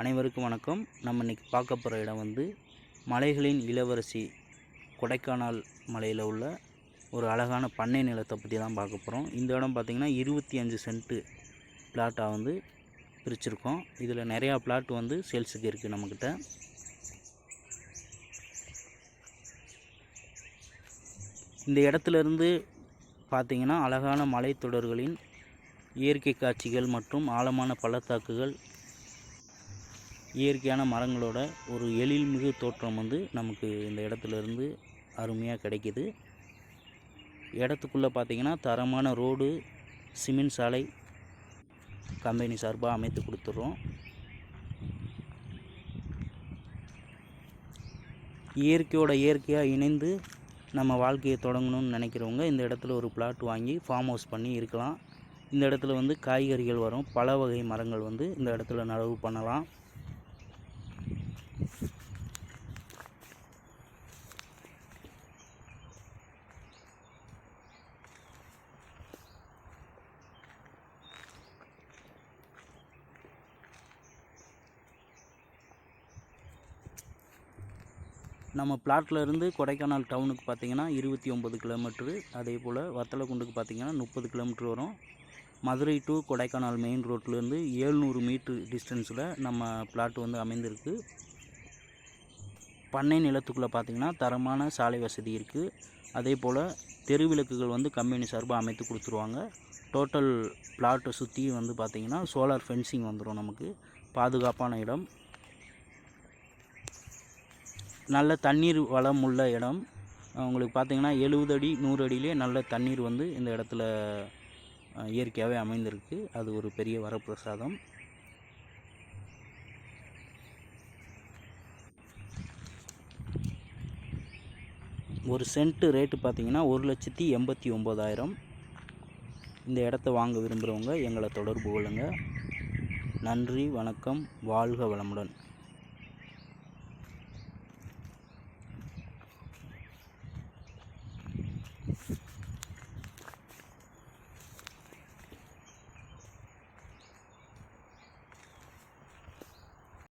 அனைவருக்கும் வணக்கம். நம்ம இன்னைக்கு பார்க்க போகிற இடம் வந்து மலைகளின் இளவரசி கொடைக்கானல் மலையில் உள்ள ஒரு அழகான பண்ணை நிலத்தை பற்றி தான் பார்க்க போகிறோம் இந்த இடம் பார்த்திங்கன்னா இருபத்தி அஞ்சு சென்ட்டு பிளாட்டாக வந்து பிரிச்சிருக்கோம். இதில் நிறையா பிளாட் வந்து சேல்ஸுக்கு இருக்குது நம்மக்கிட்ட இந்த இடத்துல இருந்து அழகான மலைத்தொடர்களின் இயற்கை காட்சிகள் மற்றும் ஆழமான பள்ளத்தாக்குகள் இயற்கையான மரங்களோட ஒரு எழில்மிகு தோற்றம் வந்து நமக்கு இந்த இடத்துல இருந்து அருமையாக கிடைக்கிது. இடத்துக்குள்ளே பார்த்திங்கன்னா தரமான ரோடு சிமெண்ட் சாலை கம்பெனி சார்பாக அமைத்து கொடுத்துட்றோம் இயற்கையோட இயற்கையாக இணைந்து நம்ம வாழ்க்கையை தொடங்கணும்னு நினைக்கிறவங்க இந்த இடத்துல ஒரு பிளாட் வாங்கி ஃபார்ம் ஹவுஸ் பண்ணி இருக்கலாம். இந்த இடத்துல வந்து காய்கறிகள் வரும். பல வகை மரங்கள் வந்து இந்த இடத்துல நடவு பண்ணலாம். நம்ம பிளாட்ல இருந்து கொடைக்கானல் டவுனுக்கு பார்த்தீங்கன்னா இருபத்தி ஒம்பது கிலோமீட்ரு அதே போல் வத்தலக்குண்டுக்கு பார்த்தீங்கன்னா முப்பது கிலோமீட்ரு வரும். மதுரை டு கொடைக்கானல் மெயின் ரோட்லேருந்து ஏழ்நூறு மீட்ரு டிஸ்டன்ஸில் நம்ம பிளாட் வந்து அமைந்திருக்கு. பண்ணை நிலத்துக்குள்ளே பார்த்தீங்கன்னா தரமான சாலை வசதி இருக்குது அதே போல் தெருவிளக்குகள் வந்து கம்பெனி சார்பாக அமைத்து கொடுத்துருவாங்க. டோட்டல் பிளாட்டை சுற்றி வந்து பார்த்திங்கன்னா சோலார் ஃபென்சிங் வந்துடும் நமக்கு. பாதுகாப்பான இடம். நல்ல தண்ணீர் வளம் உள்ள இடம். உங்களுக்கு பார்த்திங்கன்னா எழுபது அடி நூறு அடியிலே நல்ல தண்ணீர் வந்து இந்த இடத்துல இயற்கையாகவே அமைந்திருக்கு. அது ஒரு பெரிய வரப்பிரசாதம். ஒரு சென்ட்டு ரேட்டு பார்த்தீங்கன்னா ஒரு லட்சத்தி எண்பத்தி ஒம்பதாயிரம் இந்த இடத்த வாங்க விரும்புகிறவங்க எங்களை தொடர்பு கொள்ளுங்கள் நன்றி வணக்கம் வாழ்க வளமுடன்.